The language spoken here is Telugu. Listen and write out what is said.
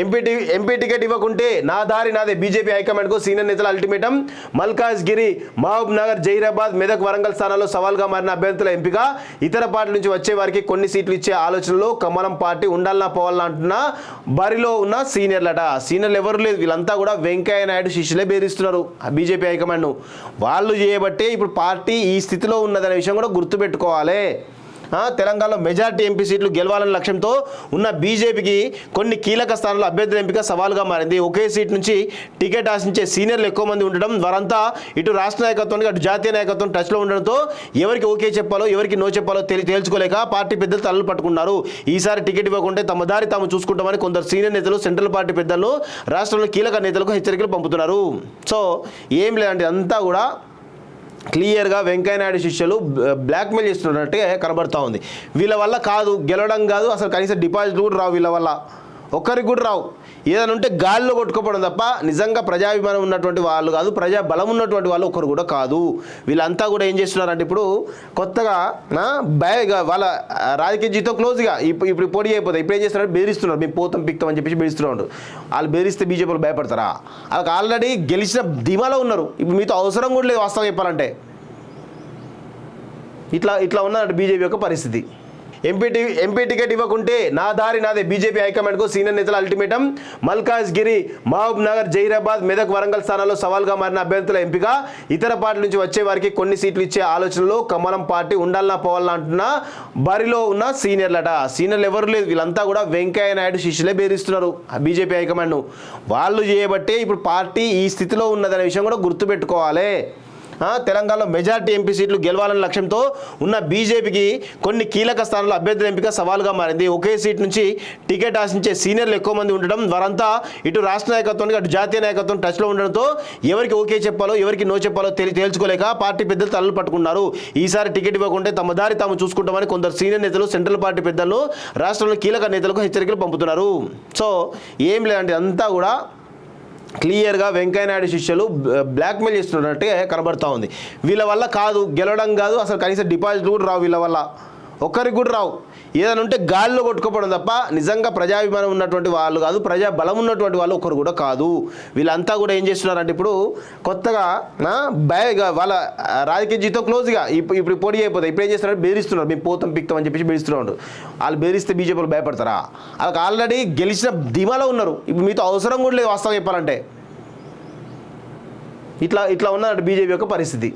ఎంపీ ఎంపీ టికెట్ ఇవ్వకుంటే నా దారి నాదే. బీజేపీ హైకమాండ్కు సీనియర్ నేతల అల్టిమేటం. మల్కాజ్గిరి మహబూబ్ నగర్ జైరాబాద్ మెదక్ వరంగల్ స్థానాల్లో సవాల్గా మారిన అభ్యర్థుల ఎంపిక. ఇతర పార్టీ నుంచి వచ్చే వారికి కొన్ని సీట్లు ఇచ్చే ఆలోచనలో కమలం పార్టీ ఉండాలన్నా పోవాలన్నా అంటున్న బరిలో ఉన్న సీనియర్లట. సీనియర్లు ఎవరు లేదు వీళ్ళంతా కూడా వెంకయ్య నాయుడు శిష్యులే బేరిస్తున్నారు బీజేపీ హైకమాండ్ను. వాళ్ళు చేయబట్టే ఇప్పుడు పార్టీ ఈ స్థితిలో ఉన్నదనే విషయం కూడా గుర్తుపెట్టుకోవాలి. తెలంగాణలో మెజార్టీ ఎంపీ సీట్లు గెలవాలనే లక్ష్యంతో ఉన్న బీజేపీకి కొన్ని కీలక స్థానాల్లో అభ్యర్థుల ఎంపిక సవాలుగా మారింది. ఒకే సీట్ నుంచి టికెట్ ఆశించే సీనియర్లు ఎక్కువ మంది ఉండడం వారంతా ఇటు రాష్ట్ర నాయకత్వానికి అటు జాతీయ నాయకత్వం టచ్లో ఉండడంతో ఎవరికి ఓకే చెప్పాలో ఎవరికి నో చెప్పాలో తెలి తేల్చుకోలేక పార్టీ పెద్దలు తలలు పట్టుకున్నారు. ఈసారి టికెట్ ఇవ్వకుంటే తమ దారి తాము చూసుకుంటామని కొందరు సీనియర్ నేతలు సెంట్రల్ పార్టీ పెద్దలు రాష్ట్రంలో కీలక నేతలకు హెచ్చరికలు పంపుతున్నారు. సో ఏం లేదంటే అంతా కూడా క్లియర్గా వెంకయ్యనాయుడు శిష్యులు బ్లాక్మెయిల్ చేస్తున్నట్టుగా కనబడుతూ ఉంది. వీళ్ళ వల్ల కాదు గెలవడం కాదు అసలు కనీసం డిపాజిట్ కూడా రావు వీళ్ళ వల్ల. ఒక్కరికి కూడా రావు. ఏదైనా ఉంటే గాల్లో కొట్టుకోవడం తప్ప నిజంగా ప్రజాభిమానం ఉన్నటువంటి వాళ్ళు కాదు ప్రజా బలం ఉన్నటువంటి వాళ్ళు ఒకరు కూడా కాదు. వీళ్ళంతా కూడా ఏం చేస్తున్నారంటే ఇప్పుడు కొత్తగా ఆ, వాళ్ళ రాజకీయ జీవితం క్లోజ్గా ఇప్పుడు ఇప్పుడు పోటీ అయిపోతుంది ఇప్పుడు ఏం చేస్తున్నారు బెదిరిస్తున్నారు. మేము పోతాం పిక్తాం అని చెప్పేసి బెదిరిస్తున్నారు వాళ్ళు బెదిరిస్తే బీజేపీలు భయపడతారా? వాళ్ళకి ఆల్రెడీ గెలిచిన ధీమాలో ఉన్నారు. ఇప్పుడు మీతో అవసరం కూడా లేదు వాస్తవం చెప్పాలంటే. ఇట్లా ఇట్లా ఉన్నదంటే బీజేపీ యొక్క పరిస్థితి. ఎంపీ ఎంపీ టికెట్ ఇవ్వకుంటే నా దారి నాదే. బీజేపీ హైకమాండ్కు సీనియర్ నేతల అల్టిమేటం. మల్కాజ్గిరి మహబూబ్ నగర్ జైరాబాద్ మెదక్ వరంగల్ స్థానాల్లో సవాల్గా మారిన అభ్యర్థుల ఎంపిక. ఇతర పార్టీల నుంచి వచ్చే వారికి కొన్ని సీట్లు ఇచ్చే ఆలోచనలో కమలం పార్టీ ఉండాలన్నా పోవాలన్నా అంటున్న బరిలో ఉన్న సీనియర్లట. సీనియర్లు ఎవరు లేదు వీళ్ళంతా కూడా వెంకయ్య నాయుడు శిష్యులే బేరిస్తున్నారు బీజేపీ హైకమాండ్ వాళ్ళు చేయబట్టే ఇప్పుడు పార్టీ ఈ స్థితిలో ఉన్నదనే విషయం కూడా గుర్తుపెట్టుకోవాలి. తెలంగాణలో మెజార్టీ ఎంపీ సీట్లు గెలవాలనే లక్ష్యంతో ఉన్న బీజేపీకి కొన్ని కీలక స్థానాల్లో అభ్యర్థుల ఎంపిక సవాలుగా మారింది. ఒకే సీట్ నుంచి టికెట్ ఆశించే సీనియర్లు ఎక్కువ మంది ఉండడం వారంతా ఇటు రాష్ట్ర నాయకత్వానికి అటు జాతీయ నాయకత్వం టచ్లో ఉండడంతో ఎవరికి ఓకే చెప్పాలో ఎవరికి నో చెప్పాలో తెలి తేల్చుకోలేక పార్టీ పెద్దలు తలలు పట్టుకున్నారు. ఈసారి టికెట్ ఇవ్వకుంటే తమ దారి తాము చూసుకుంటామని కొందరు సీనియర్ నేతలు సెంట్రల్ పార్టీ పెద్దలు రాష్ట్రంలో కీలక నేతలకు హెచ్చరికలు పంపుతున్నారు. సో ఏం లేదంటే అంతా కూడా క్లియర్గా వెంకయ్యనాయుడు శిష్యులు బ్లాక్మెయిల్ చేస్తున్నట్టే కనబడుతూ ఉంది. వీళ్ళ వల్ల కాదు గెలవడం కాదు అసలు కనీసం డిపాజిట్ కూడా రావు వీళ్ళ వల్ల. ఒక్కరికి కూడా రావు. ఏదైనా ఉంటే గాల్లో కొట్టుకోవడం తప్ప నిజంగా ప్రజాభిమానం ఉన్నటువంటి వాళ్ళు కాదు ప్రజా బలం ఉన్నటువంటి వాళ్ళు ఒకరు కూడా కాదు. వీళ్ళంతా కూడా ఏం చేస్తున్నారంటే ఇప్పుడు కొత్తగా ఆ, వాళ్ళ రాజకీయ జీవితం క్లోజ్గా ఇప్పుడు ఇప్పుడు పొడి అయిపోతాయి ఇప్పుడు ఏం చేస్తున్నారు? బెదిరిస్తున్నారు. మేము పోతాం పిక్తాం అని చెప్పేసి బెదిరిస్తున్నారు వాళ్ళు బెదిరిస్తే బీజేపీలు భయపడతారా? వాళ్ళకి ఆల్రెడీ గెలిచిన ధీమాలో ఉన్నారు. ఇప్పుడు మీతో అవసరం కూడా లేదు వాస్తవం చెప్పాలంటే. ఇట్లా ఇట్లా ఉన్నదంటే బీజేపీ యొక్క పరిస్థితి.